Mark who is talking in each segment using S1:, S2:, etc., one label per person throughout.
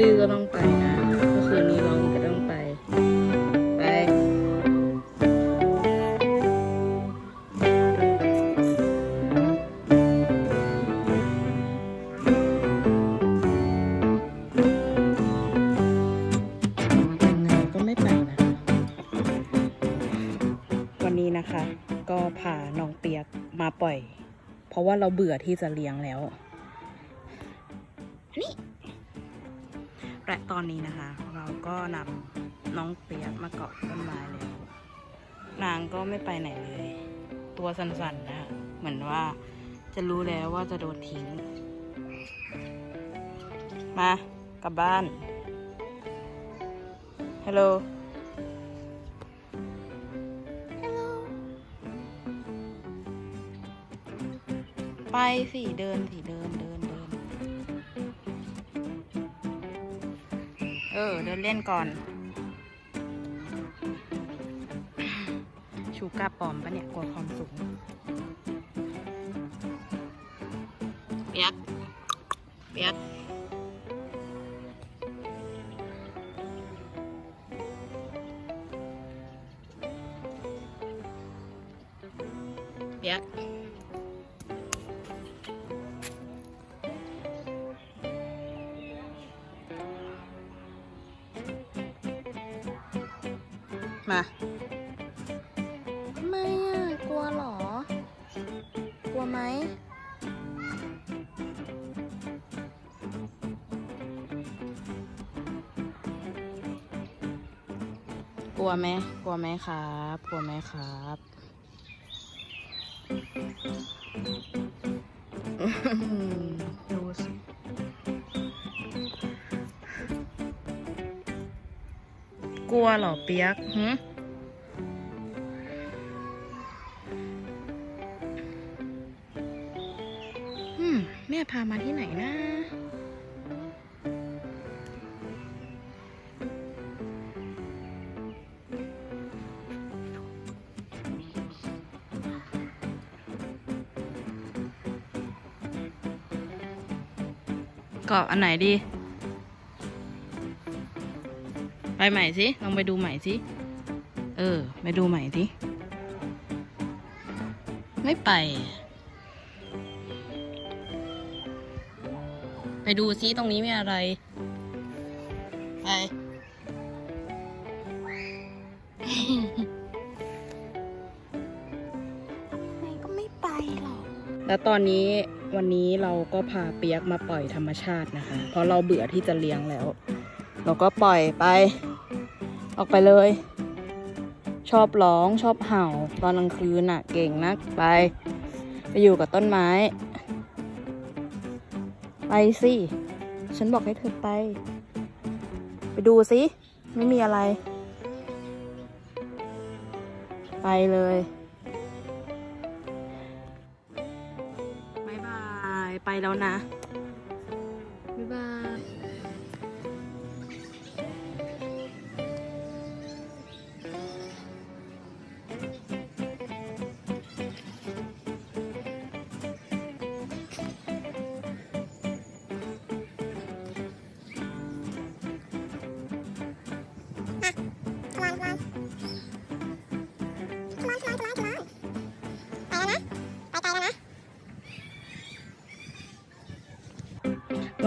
S1: ดื้อก็ต้องไปนะก็คือนีลองก็ต้องไป ไป ยังไงก็ไม่ไปนะ วันนี้นะคะ ก็พาน้องเปียกมาปล่อย เพราะว่าเราเบื่อที่จะเลี้ยงแล้ว นี่ และตอนนี้นะคะ เราก็นำน้องเปียกมาเกาะต้นไม้แล้วนางก็ไม่ไปไหนเลย ตัวสั่นๆนะคะเหมือนว่าจะรู้แล้วว่าจะโดนทิ้ง มากลับบ้านฮัลโหลฮัลโหลไปสิเดินสิเดินเดิน เออ เดินเล่นก่อน ชูกาปลอมปะเนี่ยกลัวความสูงเปียกเปียกเปียก มาทำไมอะกลัวเหรอ กลัวไหมกลัวไหมกลัวไหมครับ กลัวไหมครับ ดูสิ กลัวหรอเปียกหึอืมแม่พามาที่ไหนนะเกาะอันไหนดี ใหม่สิลองไปดูใหม่สิ เออ ไปดูใหม่สิ ไม่ไป ไปดูซิตรงนี้มีอะไร ไป ก็ไม่ไปหรอก แล้วตอนนี้วันนี้เราก็พาเปียกมาปล่อยธรรมชาตินะคะ เพราะเราเบื่อที่จะเลี้ยงแล้ว เราก็ปล่อยไป ออกไปเลย ชอบร้องชอบเห่า ตอนกลางคืนน่ะ เก่งนักไป ไปอยู่กับต้นไม้ ไปสิ ฉันบอกให้เธอไป ไปดูสิ ไม่มีอะไร ไปเลยบายบาย ไปแล้วนะ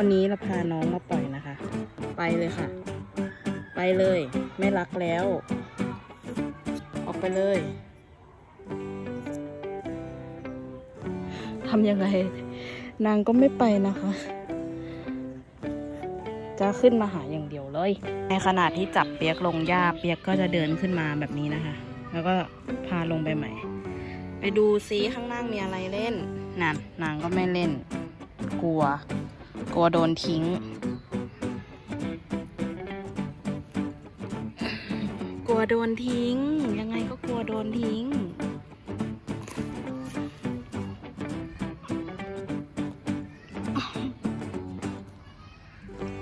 S2: วันนี้
S1: เราพาน้องมาปล่อยนะคะ ไปเลยค่ะ ไปเลย ไม่รักแล้ว ออกไปเลยทำยังไง นางก็ไม่ไปนะคะ จะขึ้นมาหาอย่างเดียวเลย ในขณะที่จับเปียกลงหญ้าเปียกก็จะเดินขึ้นมาแบบนี้นะคะ แล้วก็พาลงไปใหม่ ไปดูซิข้างล่างมีอะไรเล่นนั่นนางก็ไม่เล่น กลัว กลัวโดนทิ้ง กลัวโดนทิ้ง ยังไงก็กลัวโดนทิ้ง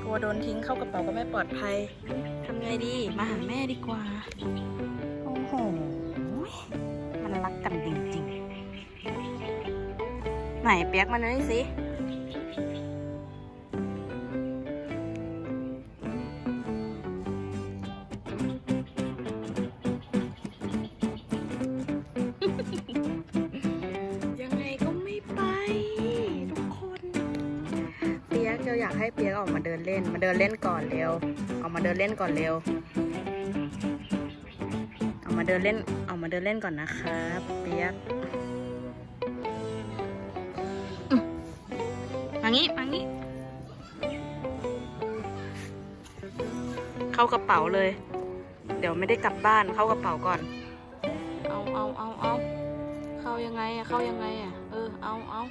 S1: กลัวโดนทิ้งเข้ากระเป๋าก็ไม่ปลอดภัยทำไงดี มาหาแม่ดีกว่า โอ้โห มันรักกันจริงๆ ไหนเปียกมาเลยสิ อยากให้เปียกออกมาเดินเล่น มาเดินเล่นก่อนเร็ว ออกมาเดินเล่นก่อนเร็ว ออกมาเดินเล่น ออกมาเดินเล่นก่อนนะครับ เปียกมางี้มางี้ เข้ากระเป๋าเลย เดี๋ยวไม่ได้กลับบ้าน เข้ากระเป๋าก่อน เอาเอาเอาเอาเข้ายังไงอะเข้ายังไงอะเออ เอาเอา